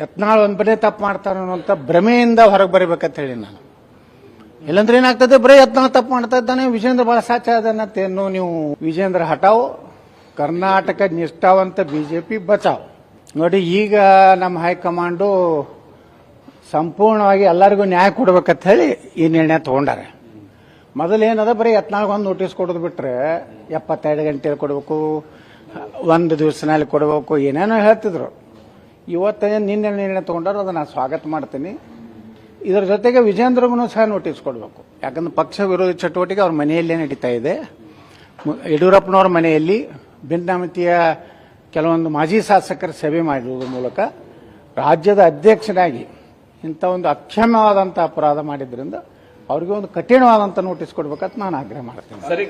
ಯತ್ನಾಳ್ ಒಂದ್ ಬರೀ ತಪ್ಪು ಮಾಡ್ತಾನೆ ಅನ್ನೋಂಥ ಭ್ರಮೆಯಿಂದ ಹೊರಗೆ ಬರಬೇಕಂತ ಹೇಳಿ ನಾನು. ಇಲ್ಲಂದ್ರೆ ಏನಾಗ್ತದೆ? ಬರೀ ಯತ್ನಾಳ್ ತಪ್ಪು ಮಾಡ್ತಾ ಇದ್ದಾನೆ ವಿಜೇಂದ್ರ ಬಹಳ ಸಾಚ ಅದನ್ನತ್ತೇನು ನೀವು ವಿಜೇಂದ್ರ ಹಟಾವ್ ಕರ್ನಾಟಕ ನಿಷ್ಠಾವಂತ ಬಿಜೆಪಿ ಬಚಾವ್. ನೋಡಿ, ಈಗ ನಮ್ಮ ಹೈಕಮಾಂಡು ಸಂಪೂರ್ಣವಾಗಿ ಎಲ್ಲರಿಗೂ ನ್ಯಾಯ ಕೊಡ್ಬೇಕಂತ ಹೇಳಿ ಈ ನಿರ್ಣಯ ತಗೊಂಡಾರೆ. ಮೊದಲೇನದ? ಬರೀ ಯತ್ನಾಳ್ಗೆ ಒಂದು ನೋಟಿಸ್ ಕೊಡೋದು ಬಿಟ್ರೆ ಎಪ್ಪತ್ತೆರಡು ಗಂಟೆಯಲ್ಲಿ ಕೊಡಬೇಕು, ಒಂದು ದಿವಸನಲ್ಲಿ ಕೊಡಬೇಕು, ಏನೇನೋ ಹೇಳ್ತಿದ್ರು. ಇವತ್ತು ನಿನ್ನೆ ನಿರ್ಣಯ ತಗೊಂಡಾರು ಅದನ್ನ ನಾನು ಸ್ವಾಗತ ಮಾಡ್ತೀನಿ. ಇದರ ಜೊತೆಗೆ ವಿಜೇಂದ್ರಗೂ ಸಹ ನೋಟಿಸ್ ಕೊಡಬೇಕು. ಯಾಕಂದ್ರೆ ಪಕ್ಷ ವಿರೋಧಿ ಚಟುವಟಿಕೆ ಅವ್ರ ಮನೆಯಲ್ಲೇ ನಡೀತಾ ಇದೆ. ಯಡಿಯೂರಪ್ಪನವ್ರ ಮನೆಯಲ್ಲಿ ಭಿನ್ನಾಮತಿಯ ಕೆಲವೊಂದು ಮಾಜಿ ಶಾಸಕರ ಸಭೆ ಮಾಡಿರುವುದರ ಮೂಲಕ ರಾಜ್ಯದ ಅಧ್ಯಕ್ಷನಾಗಿ ಇಂಥ ಒಂದು ಅಕ್ಷಮ್ಯವಾದಂಥ ಅಪರಾಧ ಮಾಡಿದ್ರಿಂದ ಅವ್ರಿಗೆ ಒಂದು ಕಠಿಣವಾದಂಥ ನೋಟಿಸ್ ಕೊಡ್ಬೇಕಂತ ನಾನು ಆಗ್ರಹ ಮಾಡ್ತೀನಿ. ಸರಿ,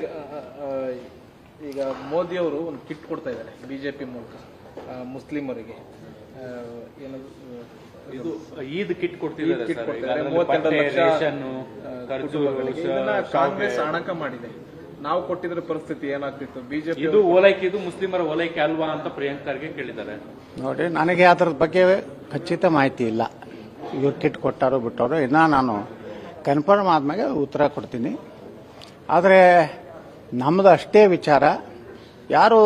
ಈಗ ಮೋದಿ ಅವರು ಒಂದು ಕಿಟ್ ಕೊಡ್ತಾ ಇದ್ದಾರೆ ಬಿಜೆಪಿ ಮೂಲಕ ಮುಸ್ಲಿಮರಿಗೆ. ಇದು ಈದ್ ಕಿಟ್ ಕೊಡ್ತಿದ್ದಾರೆ. ಕಾಂಗ್ರೆಸ್ ಅಣಕ ಮಾಡಿದೆ. ನಾವು ಕೊಟ್ಟಿದ್ರೆ ಪರಿಸ್ಥಿತಿ ಏನಾಗ್ತಿತ್ತು? ಬಿಜೆಪಿ ಇದು ಓಲೈಕೆ ಇದು ಮುಸ್ಲಿಮರ ಓಲೈಕೆ ಅಲ್ವಾ ಅಂತ ಪ್ರಿಯಾಂಕರ್ಗೆ ಕೇಳಿದ್ದಾರೆ. ನೋಡಿ ನನಗೆ ಅದರ ಬಗ್ಗೆ ಖಚಿತ ಮಾಹಿತಿ ಇಲ್ಲ. ಇವ್ರು ಕಿಟ್ ಕೊಟ್ಟಾರೋ ಬಿಟ್ಟವರು ಇನ್ನೂ ನಾನು ಕನ್ಫರ್ಮ್ ಆದ್ಮೇಲೆ ಉತ್ತರ ಕೊಡ್ತೀನಿ. ಆದರೆ ನಮ್ದು ಅಷ್ಟೇ ವಿಚಾರ ಯಾರು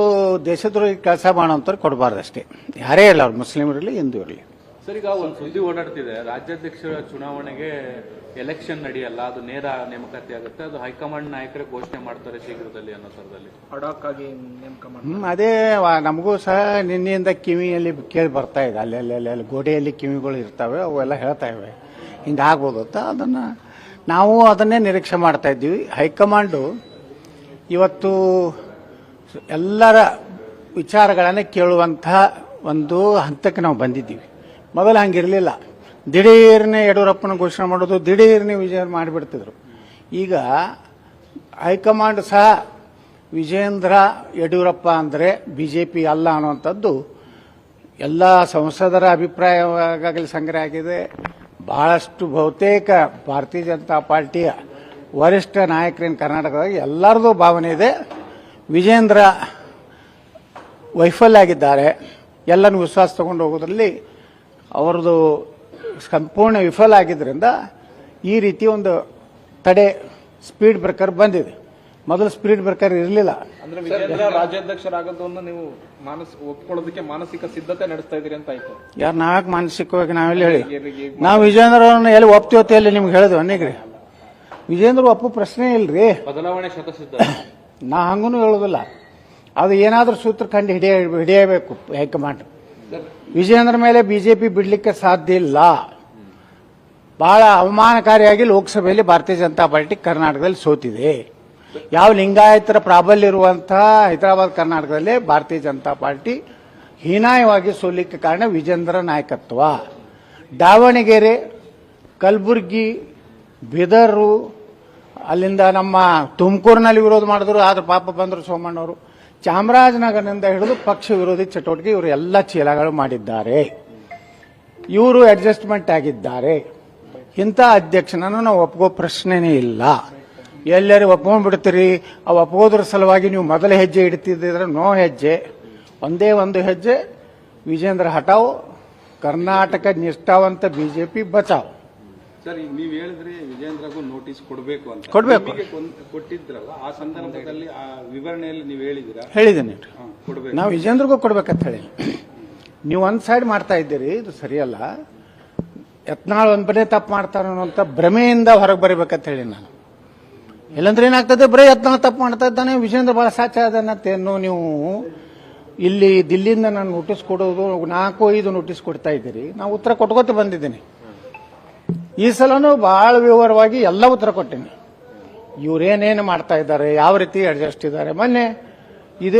ದೇಶದ್ರೋಹಿ ಕೆಲಸ ಮಾಡೋಂಥವ್ರು ಕೊಡಬಾರ್ದು ಅಷ್ಟೇ ಯಾರೇ ಇಲ್ಲ ಅವ್ರು ಮುಸ್ಲಿಮ್ ಇರಲಿ ಹಿಂದೂ ಇರಲಿ. ಸರ್ ಈಗ ಒಂದು ಸುದ್ದಿ ಓಡಾಡ್ತಿದೆ. ರಾಜ್ಯಾಧ್ಯಕ್ಷರ ಚುನಾವಣೆಗೆ ಎಲೆಕ್ಷನ್ ನಡೆಯಲ್ಲ ಅದು ನೇರ ನೇಮಕಾತಿ ಆಗುತ್ತೆ ಅದು ಹೈಕಮಾಂಡ್ ನಾಯಕರೇ ಘೋಷಣೆ ಮಾಡ್ತಾರೆ ಶೀಘ್ರದಲ್ಲಿ ಅನ್ನೋ ಥರದಲ್ಲಿ. ಅಡಾಕ್ ಆಗಿ ನೇಮಕ ಮಾಡಿ ಹ್ಮ್ ಅದೇ ವ- ನಮಗೂ ಸಹ ನಿನ್ನೆಯಿಂದ ಕಿವಿಯಲ್ಲಿ ಕೇಳಿ ಬರ್ತಾ ಇದೆ. ಅಲ್ಲಿ ಅಲ್ಲಿ ಅಲ್ಲಿ ಅಲ್ಲಿ ಗೋಡೆಯಲ್ಲಿ ಕಿವಿಗಳು ಇರ್ತವೆ ಅವೆಲ್ಲ ಹೇಳ್ತಾ ಇವೆ. ಹಿಂಗಾಗ್ಬೋದು ಅಂತ ಅದನ್ನು ನಾವು ಅದನ್ನೇ ನಿರೀಕ್ಷೆ ಮಾಡ್ತಾ ಇದ್ದೀವಿ. ಹೈಕಮಾಂಡು ಇವತ್ತು ಎಲ್ಲರ ವಿಚಾರಗಳನ್ನು ಕೇಳುವಂತಹ ಒಂದು ಹಂತಕ್ಕೆ ನಾವು ಬಂದಿದ್ದೀವಿ. ಮೊದಲು ಹಂಗಿರಲಿಲ್ಲ. ದಿಢೀರ್ನೆ ಯಡಿಯೂರಪ್ಪನ ಘೋಷಣೆ ಮಾಡೋದು ದಿಢೀರ್ನೆ ವಿಜಯ ಮಾಡಿಬಿಡ್ತಿದ್ರು. ಈಗ ಹೈಕಮಾಂಡ್ ಸಹ ವಿಜೇಂದ್ರ ಯಡಿಯೂರಪ್ಪ ಅಂದರೆ ಬಿ ಜೆ ಪಿ ಅಲ್ಲ ಅನ್ನುವಂಥದ್ದು ಎಲ್ಲ ಸಂಸದರ ಅಭಿಪ್ರಾಯವಾಗಲಿ ಸಂಗ್ರಹ ಆಗಿದೆ. ಬಹಳಷ್ಟು ಬಹುತೇಕ ಭಾರತೀಯ ಜನತಾ ಪಾರ್ಟಿಯ ವರಿಷ್ಠ ನಾಯಕರೇನು ಕರ್ನಾಟಕದಾಗ ಎಲ್ಲರದು ಭಾವನೆ ಇದೆ. ವಿಜೇಂದ್ರ ವೈಫಲ್ಯ ಆಗಿದ್ದಾರೆ ಎಲ್ಲನೂ ವಿಶ್ವಾಸ ತಗೊಂಡು ಹೋಗೋದ್ರಲ್ಲಿ ಅವರದು ಸಂಪೂರ್ಣ ವಿಫಲ ಆಗಿದ್ದರಿಂದ ಈ ರೀತಿ ಒಂದು ತಡೆ ಸ್ಪೀಡ್ ಬ್ರೇಕರ್ ಬಂದಿದೆ. ಮೊದಲು ಸ್ಪೀಡ್ ಬ್ರೇಕರ್ ಇರಲಿಲ್ಲ. ಅಂದ್ರೆ ವಿಜೇಂದ್ರ ರಾಜ್ಯಾಧ್ಯಕ್ಷರಾಗೋದನ್ನು ನೀವು ಮಾನಸ ಒಪ್ಕೊಳ್ಳೋದಕ್ಕೆ ಮಾನಸಿಕ ಸಿದ್ಧತೆ ನಡೆಸ್ತಾ ಇದ್ದೀರಿ ಅಂತ ಆಯ್ತು. ಯಾರು ನಾಲ್ಕು ಮಾನಸಿಕವಾಗಿ ನಾವೆಲ್ಲ ಹೇಳಿ. ನಾವು ವಿಜೇಂದ್ರ ಅವ್ರನ್ನ ಎಲ್ಲಿ ಒಪ್ತೀವತ್ತೆ ಎಲ್ಲಿ ನಿಮ್ಗೆ ಹೇಳಿದ್ವಿ ಅನ್ನಿಗ್ರಿ. ವಿಜೇಂದ್ರ ಒಪ್ಪು ಪ್ರಶ್ನೆ ಇಲ್ರಿ. ಬದಲಾವಣೆ ಶತಸಿದ್ಧ. ನಾ ಹಂಗೂ ಹೇಳೋದಿಲ್ಲ. ಅದು ಏನಾದರೂ ಸೂತ್ರ ಕಂಡು ಹಿಡಿಯ, ಹಿಡಿಯಬೇಕು ಹೈಕಮಾಂಡ್. ವಿಜೇಂದ್ರ ಮೇಲೆ ಬಿಜೆಪಿ ಬಿಡಲಿಕ್ಕೆ ಸಾಧ್ಯ ಇಲ್ಲ. ಬಹಳ ಅವಮಾನಕಾರಿಯಾಗಿ ಲೋಕಸಭೆಯಲ್ಲಿ ಭಾರತೀಯ ಜನತಾ ಪಾರ್ಟಿ ಕರ್ನಾಟಕದಲ್ಲಿ ಸೋತಿದೆ. ಯಾವ ಲಿಂಗಾಯತರ ಪ್ರಾಬಲ್ಯ ಇರುವಂತಹ ಹೈದರಾಬಾದ್ ಕರ್ನಾಟಕದಲ್ಲಿ ಭಾರತೀಯ ಜನತಾ ಪಾರ್ಟಿ ಹೀನಾಯವಾಗಿ ಸೋಲಿಕ್ಕೆ ಕಾರಣ ವಿಜೇಂದ್ರ ನಾಯಕತ್ವ. ದಾವಣಗೆರೆ, ಕಲಬುರಗಿ, ಬಿದರು ಅಲ್ಲಿಂದ ನಮ್ಮ ತುಮಕೂರಿನಲ್ಲಿ ವಿರೋಧ ಮಾಡಿದ್ರು, ಆದ್ರೆ ಪಾಪ ಬಂದರು ಸೋಮಣ್ಣವರು ಚಾಮರಾಜನಗರದಿಂದ ಹಿಡಿದು ಪಕ್ಷ ವಿರೋಧಿ ಚಟುವಟಿಕೆ ಇವರು ಎಲ್ಲ ಚೀಲಗಳು ಮಾಡಿದ್ದಾರೆ. ಇವರು ಅಡ್ಜಸ್ಟ್ಮೆಂಟ್ ಆಗಿದ್ದಾರೆ. ಇಂಥ ಅಧ್ಯಕ್ಷನನ್ನು ನಾವು ಒಪ್ಕೋ ಪ್ರಶ್ನೆನೇ ಇಲ್ಲ. ಎಲ್ಲರೂ ಒಪ್ಕೊಂಡ್ಬಿಡ್ತೀರಿ. ಅವು ಒಪ್ಕೋದ್ರ ಸಲುವಾಗಿ ನೀವು ಮೊದಲ ಹೆಜ್ಜೆ ಇಡ್ತಿದ್ದಿದ್ರೆ ನೋ ಹೆಜ್ಜೆ. ಒಂದೇ ಒಂದು ಹೆಜ್ಜೆ. ವಿಜೇಂದ್ರ ಹಟಾವ್ ಕರ್ನಾಟಕ ನಿಷ್ಠಾವಂತ ಬಿಜೆಪಿ ಬಚಾವ್. ಸರ್ ಈಗ ನೀವು ಹೇಳಿದ್ರಿ ವಿಜೇಂದ್ರಗೂ ನೋಟಿಸ್ ಕೊಡಬೇಕು ಅಂತ. ಕೊಡ್ಬೇಕು. ನಿಮಗೆ ಕೊನ್- ಕೊಟ್ಟಿದ್ರಲ್ಲ ಆ ಸಂದರ್ಭದಲ್ಲಿ ಆ ವಿವರಣೆಯಲ್ಲಿ ನೀವು ಹೇಳಿದಿರಾ ಹೇಳಿದ್ದೀನಿ. ಹಾ, ಕೊಡ್ಬೇಕು. ನಾವು ವಿಜೇಂದ್ರಗೂ ಕೊಡ್ಬೇಕಂತ ಹೇಳಿ. ನೀವು ಒಂದ್ ಸೈಡ್ ಮಾಡ್ತಾ ಇದ್ದೀರಿ ಇದು ಸರಿಯಲ್ಲ. ಯತ್ನಾಳ್ ಒಂದ್ ಬರೀ ತಪ್ಪು ಮಾಡ್ತಾನೆ ಅನ್ನೋಂಥ ಭ್ರಮೆಯಿಂದ ಹೊರಗೆ ಬರಬೇಕಂತ ಹೇಳಿ ನಾನು. ಇಲ್ಲಂದ್ರೆ ಏನಾಗ್ತದೆ ಬರೀ ಯತ್ನಾಳ್ ತಪ್ಪು ಮಾಡ್ತಾ ಇದ್ದಾನೆ ವಿಜೇಂದ್ರ ಬಹಳ ಸಾಚ ಅದನ್ನತ್ತೇನು ನೀವು ಇಲ್ಲಿ ದಿಲ್ಲಿಯಿಂದ ನಾನು ನೋಟಿಸ್ ಕೊಡೋದು ನಾಲ್ಕು ಐದು ನೋಟಿಸ್ ಕೊಡ್ತಾ ಇದ್ದೀರಿ. ನಾವು ಉತ್ತರ ಕೊಟ್ಕೋತ ಬಂದಿದ್ದೀನಿ. ಈ ಸಲನೂ ಬಹಳ ವಿವರವಾಗಿ ಎಲ್ಲ ಉತ್ತರ ಕೊಟ್ಟೀನಿ. ಇವ್ರೇನೇನು ಮಾಡ್ತಾ ಇದ್ದಾರೆ, ಯಾವ ರೀತಿ ಅಡ್ಜಸ್ಟ್ ಇದ್ದಾರೆ, ಮೊನ್ನೆ ಇದೇ